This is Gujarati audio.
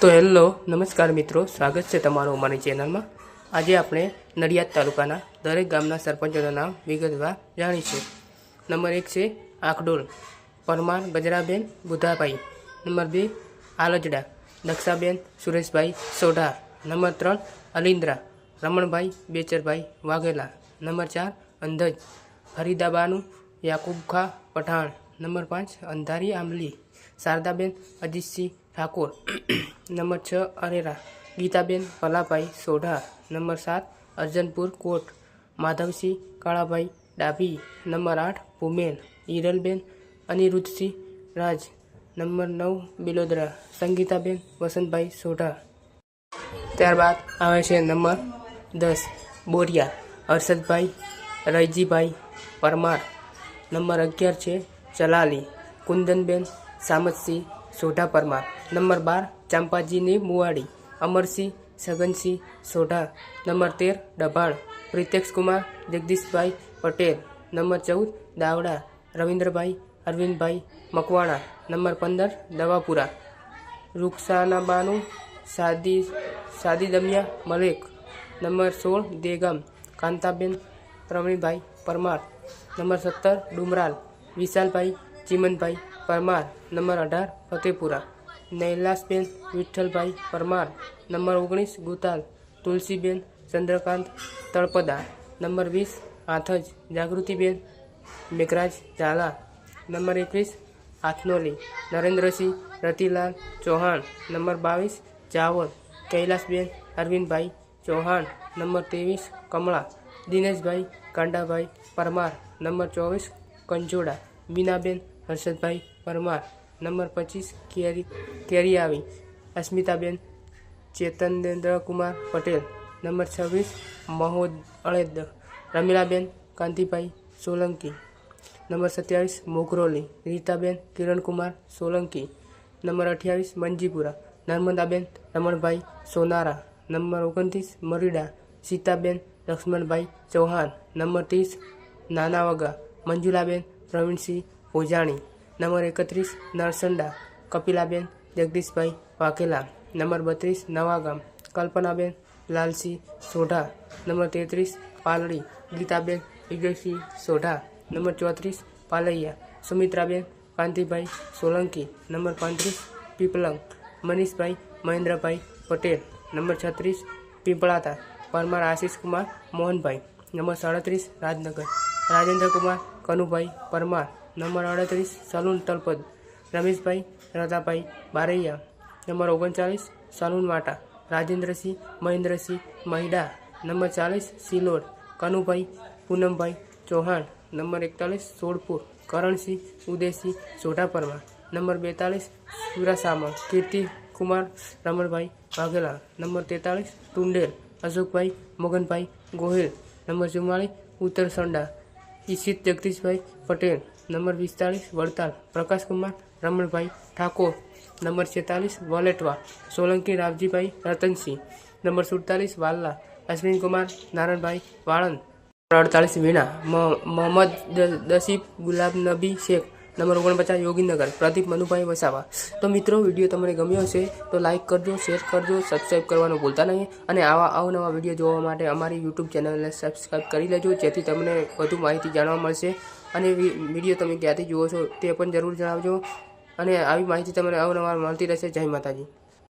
તો હેલો, નમસ્કાર મિત્રો, સ્વાગત છે તમારું અમારી ચેનલમાં. આજે આપણે નડિયાદ તાલુકાના દરેક ગામના સરપંચોના નામ વિગતવાર જાણીશું. નંબર એક છે આખડોલ, પરમાર ગજરાબેન બુધાભાઈ. નંબર બે, આલજડા, દક્ષાબેન સુરેશભાઈ સોઢા. નંબર ત્રણ, અલિન્દ્રા, રમણભાઈ બેચરભાઈ વાઘેલા. નંબર ચાર, અંધજ ફરીદાબાનું યાકુબ ખા પઠાણ. નંબર પાંચ, અંધારી આંબલી. શારદાબેન અજીતસિંહ ઠાકોર. નંબર છ, અરેરા. ગીતાબેન પલાભાઈ સોઢા. નંબર સાત, અર્જનપુર કોટ. માધવસિંહ, કાળાભાઈ, ડાભી. નંબર આઠ ભૂમેન હિરલબેન અનિરુદ્ધસિંહ, રાજ. નંબર નવ, બિલોદરા. સંગીતાબેન, વસંતભાઈ, સોઢા. ત્યારબાદ આવે છે નંબર દસ, બોરિયા. હર્ષદભાઈ રૈજીભાઈ પરમાર. નંબર અગિયાર છે ચલાલી. કુંદનબેન, સામતસિંહ સોઢા પરમાર. નંબર બાર, ચાંપાજીની મુવાડી. અમરસિંહ સગનસિંહ સોઢા. નંબર તેર ડભાણ પ્રિતેક્ષ કુમાર, જગદીશભાઈ પટેલ. નંબર ચૌદ, દાવડા. રવિન્દ્રભાઈ, અરવિંદભાઈ મકવાણા. નંબર પંદર, દવાપુરા. રૂકસાનાબાનુ, સાદી સાદી દમિયા મલેક. નંબર સોળ, દેગામ. કાંતાબેન પ્રવીણભાઈ પરમાર. નંબર સત્તર, ડુમરાલ. વિશાલભાઈ, ચીમનભાઈ પરમાર, નંબર અઢાર, ફતેપુરા. નૈલાસબેન, વિઠ્ઠલભાઈ પરમાર. નંબર ઓગણીસ, ગુતાલ. તુલસીબેન, ચંદ્રકાંત તળપદા નંબર વીસ, આથજ. જાગૃતિબેન, મેઘરાજ ઝાલા. નંબર એકવીસ, હાથનોલી. નરેન્દ્રસિંહ રતિલાલ ચૌહાણ. નંબર બાવીસ ચાવલ કૈલાસબેન અરવિંદભાઈ ચૌહાણ. નંબર ત્રેવીસ, કમળા. દિનેશભાઈ કાંડાભાઈ પરમાર. નંબર ચોવીસ, કંજોડા. મીનાબેન હર્ષદભાઈ પરમાર. નંબર પચીસ, કેરી કેરિયાવી અસ્મિતાબેન ચેતનેન્દ્રકુમાર પટેલ. નંબર છવ્વીસ, મહોદ અળેદ. રમીલાબેન, કાંતિભાઈ સોલંકી. નંબર સત્યાવીસ, મોગરોલી. રીતાબેન, કિરણકુમાર સોલંકી. નંબર અઠ્યાવીસ, મંજીપુરા. નર્મદાબેન, રમણભાઈ સોનારા. નંબર ઓગણત્રીસ, મરીડા. સીતાબેન, લક્ષ્મણભાઈ ચૌહાણ. નંબર ત્રીસ, નાનાવગા. મંજુલાબેન, પ્રવીણસિંહ ભોજાણી નંબર એકત્રીસ, નરસંડા, કપિલાબેન, જગદીશભાઈ વાઘેલા. નંબર બત્રીસ, નવાગામ, કલ્પનાબેન, લાલસિંહ સોઢા. નંબર તેત્રીસ, પાલડી, ગીતાબેન વિજયસિંહ સોઢા. નંબર ચોત્રીસ, પાલૈયા, સુમિત્રાબેન, કાંતિભાઈ સોલંકી. નંબર પાંત્રીસ, પીપલંગ, મનીષભાઈ મહેન્દ્રભાઈ પટેલ. નંબર છત્રીસ, પીપળાતા, પરમાર આશીષકુમાર મોહનભાઈ. નંબર સાડત્રીસ, રાજનગર. રાજેન્દ્રકુમાર કનુભાઈ પરમાર. નંબર અડત્રીસ સલૂન તલપદ, રમેશભાઈ, રાધાભાઈ, બારૈયા. નંબર ઓગણચાલીસ, સલૂન વાટા, રાજેન્દ્રસિંહ, મહેન્દ્રસિંહ, મહિડા. નંબર ચાલીસ, સિલોર, કનુભાઈ, પૂનમભાઈ ચૌહાણ. નંબર એકતાલીસ, સોળપુર, કરણસિંહ ઉદયસિંહ સોઢા પરમાર નંબર બેતાલીસ, સુરાસામા કીર્તિ કુમાર રમણભાઈ વાઘેલા. નંબર તેતાલીસ, ટુંડેલ, અશોકભાઈ મગનભાઈ ગોહિલ. નંબર ચુમ્માળીસ, ઉત્તરસંડા ઈશિત જગદીશભાઈ પટેલ. નંબર પિસ્તાળીસ, વડતાલ. પ્રકાશકુમાર રમણભાઈ ઠાકોર. નંબર છેતાલીસ, વલેટવા. સોલંકી, રાવજીભાઈ રતનસિંહ. નંબર સુડતાલીસ, વાલ્લા. અશ્વિનકુમાર નારણભાઈ વાળંદ. અડતાલીસ, વીણા. મોહમ્મદ દસીફ, ગુલાબ નબી શેખ. નંબર ઓગણપચાસ, યોગીનગર. પ્રદીપ મનુભાઈ વસાવા. તો મિત્રો, વીડિયો તમને ગમ્યો હશે, તો લાઇક કરજો, શેર કરજો સબસ્ક્રાઈબ કરવાનું ભૂલતા નહીં. અને આવા અવનવા વીડિયો જોવા માટે અમારી યુટ્યુબ ચેનલને સબસ્ક્રાઈબ કરી લેજો, જેથી તમને વધુ માહિતી જાણવા મળશે. અને વીડિયો તમે ક્યાંથી જુઓ છો તે પણ જરૂર જણાવજો. અને આવી માહિતી તમને અવનવાર મળતી રહેશે. જય માતાજી.